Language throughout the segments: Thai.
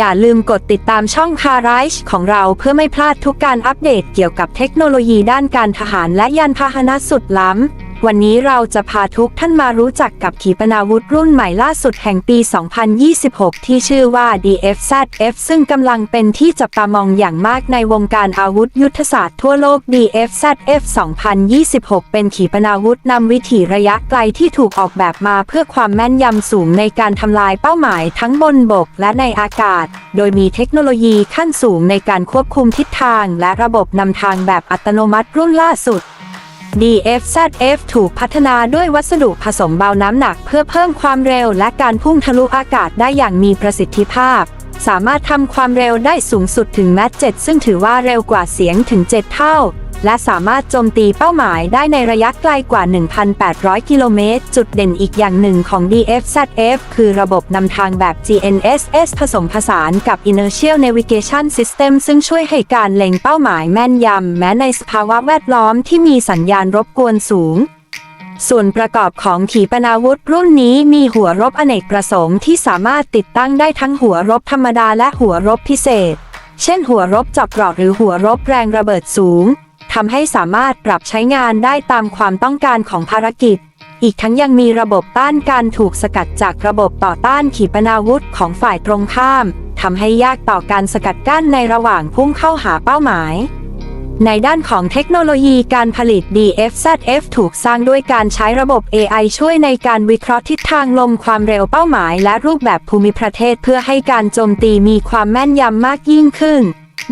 อย่าลืมกดติดตามช่องคาร์ไรชของเราเพื่อไม่พลาดทุกการอัปเดตเกี่ยวกับเทคโนโลยีด้านการทหารและยานพาหนะสุดล้ำ วันนี้เราจะพาทุกท่านมารู้จักกับขีปนาวุธรุ่นใหม่ล่าสุดแห่งปี 2026 ที่ชื่อว่า DFZF ซึ่งกำลังเป็นที่จับตามองอย่างมากในวงการอาวุธยุทธศาสตร์ทั่วโลก DFZF 2026 เป็นขีปนาวุธนำวิถีระยะไกลที่ถูกออกแบบมาเพื่อความแม่นยำสูงในการทำลายเป้าหมายทั้งบนบกและในอากาศ โดยมีเทคโนโลยีขั้นสูงในการควบคุมทิศทาง และระบบนำทางแบบอัตโนมัติรุ่นล่าสุด DFZF ถูกพัฒนาด้วยวัสดุผสมเบาน้ำหนักเพื่อเพิ่มความเร็วและการพุ่งทะลุอากาศได้อย่างมีประสิทธิภาพ สามารถทำความเร็วได้สูงสุดถึงแมต7ซึ่งถือว่าเร็วกว่าเสียงถึง 7 เท่า และสามารถโจมตีเป้าหมายได้ในระยะไกลกว่า 1,800 กิโลเมตร จุดเด่นอีกอย่างหนึ่งของ DFZF คือระบบนำทางแบบ GNSS ผสมผสานกับ Inertial Navigation System ซึ่งช่วยให้การเล็งเป้าหมายแม่นยำ แม้ในสภาวะแวดล้อมที่มีสัญญาณรบกวนสูงส่วนประกอบของขีปนาวุธรุ่นนี้มีหัวรบอเนกประสงค์ที่สามารถติดตั้งได้ทั้งหัวรบธรรมดาและหัวรบพิเศษ เช่นหัวรบจอบเกราะหรือหัวรบแรงระเบิดสูง ทำให้สามารถปรับใช้งานได้ตามความต้องการของภารกิจ อีกทั้งยังมีระบบต้านการถูกสกัดจากระบบต่อต้านขีปนาวุธของฝ่ายตรงข้ามทำให้ยากต่อการสกัดกั้นในระหว่างพุ่งเข้าหาเป้าหมายในด้านของเทคโนโลยีการผลิต DFZF ถูกสร้างด้วยการใช้ระบบ AI ช่วยในการวิเคราะห์ทิศทางลมความเร็วเป้าหมายและรูปแบบภูมิประเทศเพื่อให้การโจมตีมีความแม่นยำมากยิ่งขึ้น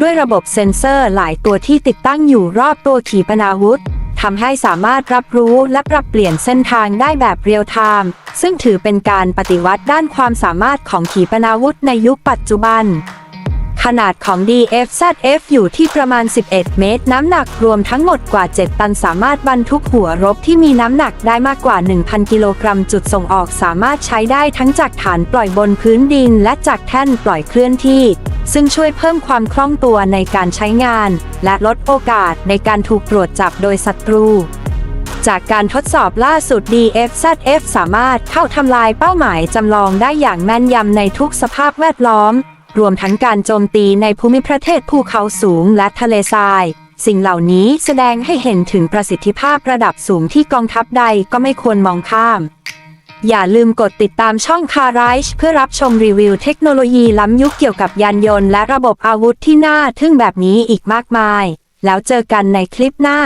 ด้วยระบบเซ็นเซอร์หลายตัวที่ติดตั้งอยู่รอบตัวขีปนาวุธทำให้สามารถรับรู้และปรับเปลี่ยนเส้นทางได้แบบเรียลไทม์ซึ่งถือเป็นการปฏิวัติด้านความสามารถของขีปนาวุธในยุคปัจจุบัน ขนาดของ DFZF อยู่ที่ประมาณ 11 เมตร น้ำหนักรวมทั้งหมดกว่า 7 ตันสามารถบรรทุกหัวรบที่มีน้ำหนักได้มากกว่า 1,000 กิโลกรัมจุดส่งออกสามารถใช้ได้ทั้งจากฐานปล่อยบนพื้นดินและจากแท่นปล่อยเคลื่อนที่ ซึ่งช่วยเพิ่มความคล่องตัวในการใช้งาน และลดโอกาสในการถูกตรวจจับโดยศัตรู จากการทดสอบล่าสุด DFZF สามารถเข้าทำลายเป้าหมายจำลองได้อย่างแม่นยำในทุกสภาพแวดล้อม รวมทั้งการโจมตีในภูมิประเทศภูเขาสูงและทะเลทราย สิ่งเหล่านี้แสดงให้เห็นถึงประสิทธิภาพระดับสูงที่กองทัพใดก็ไม่ควรมองข้าม อย่าลืมกดติดตามช่องคาร์ไรช์เพื่อรับชมรีวิวเทคโนโลยีล้ำยุคเกี่ยวกับยานยนต์และระบบอาวุธที่น่าทึ่งแบบนี้อีกมากมาย แล้วเจอกันในคลิปหน้า